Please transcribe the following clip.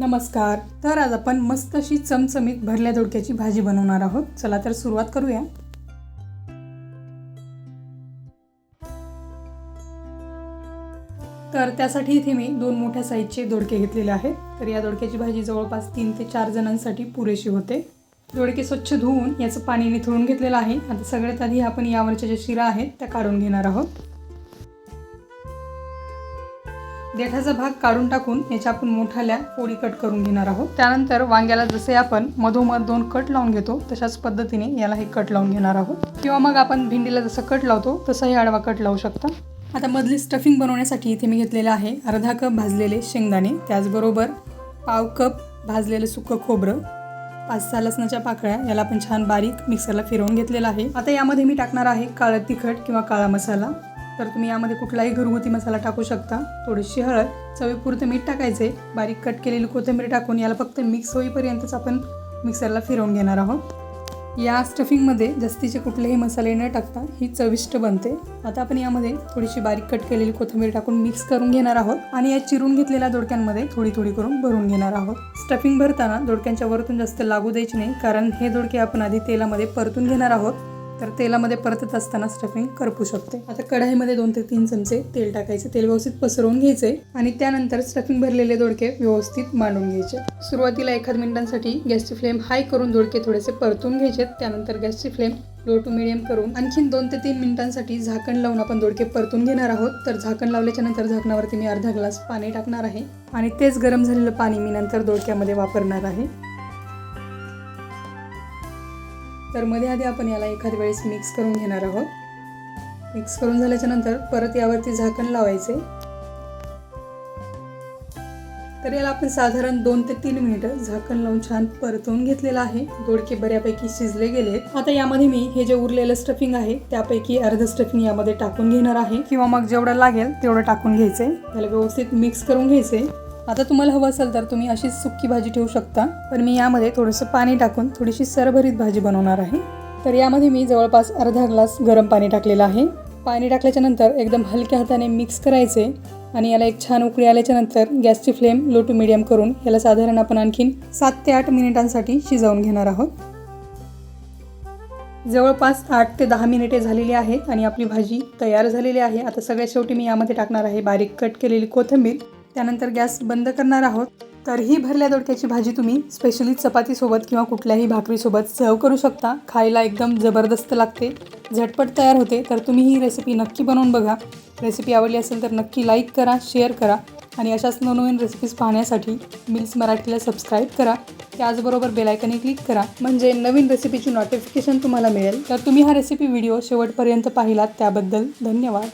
नमस्कार. तर आज आपण मस्त अशी चमचमीत भरल्या दोडक्याची भाजी बनवणार आहोत. चला तर सुरुवात करूया. तर त्यासाठी इथे मी दोन मोठ्या साईजचे दोडके घेतलेले आहेत. तर या दोडक्याची भाजी जवळपास तीन ते चार जणांसाठी पुरेशी होते. दोडके स्वच्छ धुवून याचं पाणी निथळून घेतलेलं आहे. आता सगळ्यात आधी आपण यावरच्या ज्या शिरा आहेत त्या काढून घेणार आहोत. देठाचा भाग काढून टाकून याच्या आपण मोठाल्या पोळी कट करून घेणार आहोत. त्यानंतर वांग्याला जसे आपण मधोमध दोन कट लावून घेतो तशाच पद्धतीने याला हे कट लावून घेणार आहोत. किंवा मग आपण भेंडीला जसं कट लावतो तसाही आडवा कट लावू शकता. आता मधली स्टफिंग बनवण्यासाठी इथे मी घेतलेलं आहे अर्धा कप भाजलेले शेंगदाणे त्याचबरोबर पाव कप भाजलेलं सुकं खोबरं पाच सहा लसणाच्या पाकळ्या याला आपण छान बारीक मिक्सरला फिरवून घेतलेलं आहे. आता यामध्ये मी टाकणार आहे काळं तिखट किंवा काळा मसाला. तर तुम्ही यामध्ये कुठलाही घरगुती मसाला टाकू शकता. थोडीशी हळद चवीपुरतं मीठ टाकायचे. बारीक कट केलेली कोथिंबीर टाकून याला फक्त मिक्स होईपर्यंतच आपण मिक्सरला फिरवून घेणार आहोत. या स्टफिंगमध्ये जास्तीचे कुठलेही मसाले न टाकता ही चविष्ट बनते. आता आपण यामध्ये थोडीशी बारीक कट केलेली कोथिंबीर टाकून मिक्स करून घेणार आहोत आणि या चिरून घेतलेल्या दोडक्यांमध्ये थोडी थोडी करून भरून घेणार आहोत. स्टफिंग भरताना दोडक्यांच्या वरतून जास्त लागू द्यायची नाही कारण हे दोडके आपण आधी तेलामध्ये परतून घेणार आहोत. तर तेलामध्ये परतत असताना स्टफिंग करपू शकते. आता कढाईमध्ये दोन ते तीन चमचे तेल टाकायचे. तेल व्यवस्थित पसरवून घ्यायचे आणि त्यानंतर स्टफिंग भरलेले दोडके व्यवस्थित मांडून घ्यायचे. सुरुवातीला एखाद मिनिटांसाठी गॅसची फ्लेम हाय करून दोडके थोडेसे परतून घ्यायचे. त्यानंतर गॅसची फ्लेम लो टू मिडियम करून आणखीन दोन ते तीन मिनिटांसाठी झाकण लावून आपण दोडके परतून घेणार आहोत. तर झाकण लावल्याच्या नंतर झाकणावरती मी अर्धा ग्लास पाणी टाकणार आहे. आणि तेच गरम झालेलं पाणी मी नंतर दोडक्यामध्ये वापरणार आहे. तर मध्ये आधी आपण याला एखाद्या वेळेस मिक्स करून घेणार आहोत. मिक्स करून झाल्याच्यानंतर परत यावरती झाकण लावायचे. तर याला आपण साधारण दोन ते तीन मिनिटं झाकण लावून छान परतवून घेतलेलं आहे. दोडके बऱ्यापैकी शिजले गेले आता यामध्ये मी हे जे उरलेलं स्टफिंग आहे त्यापैकी अर्ध स्टफिंग यामध्ये टाकून घेणार आहे. किंवा मग जेवढं लागेल तेवढं टाकून घ्यायचे. त्याला व्यवस्थित मिक्स करून घ्यायचे. आता तुम्हाला हवं असेल तर तुम्ही अशीच सुक्की भाजी ठेवू शकता. पण मी यामध्ये थोडंसं पाणी टाकून थोडीशी सरभरीत भाजी बनवणार आहे. तर यामध्ये मी जवळपास अर्धा ग्लास गरम पाणी टाकलेलं आहे. पाणी टाकल्याच्या नंतर एकदम हलक्या हाताने मिक्स करायचे आणि याला एक छान उकळी आल्याच्यानंतर गॅसची फ्लेम लो टू मिडियम करून याला साधारण आपण आणखीन सात ते आठ मिनिटांसाठी शिजवून घेणार आहोत. जवळपास आठ ते दहा मिनिटे झालेली आहेत आणि आपली भाजी तयार झालेली आहे. आता सगळ्यात शेवटी मी यामध्ये टाकणार आहे बारीक कट केलेली कोथिंबीर. त्यानंतर गॅस बंद करणार आहोत. तर ही भरल्या दोडक्याची भाजी तुम्ही स्पेशली चपातीसोबत किंवा कुठल्याही भाकरीसोबत सर्व करू शकता. खायला एकदम जबरदस्त लागते. झटपट तयार होते. तर तुम्ही ही रेसिपी नक्की बनवून बघा. रेसिपी आवडली असेल तर नक्की लाईक करा शेअर करा आणि अशाच नवनवीन रेसिपीज पाहण्यासाठी मिल्स मराठीला सबस्क्राईब करा. त्याचबरोबर बेलायकने क्लिक करा. म्हणजे नवीन रेसिपीची नोटिफिकेशन तुम्हाला मिळेल. तर तुम्ही हा रेसिपी व्हिडिओ शेवटपर्यंत पाहिलात त्याबद्दल धन्यवाद.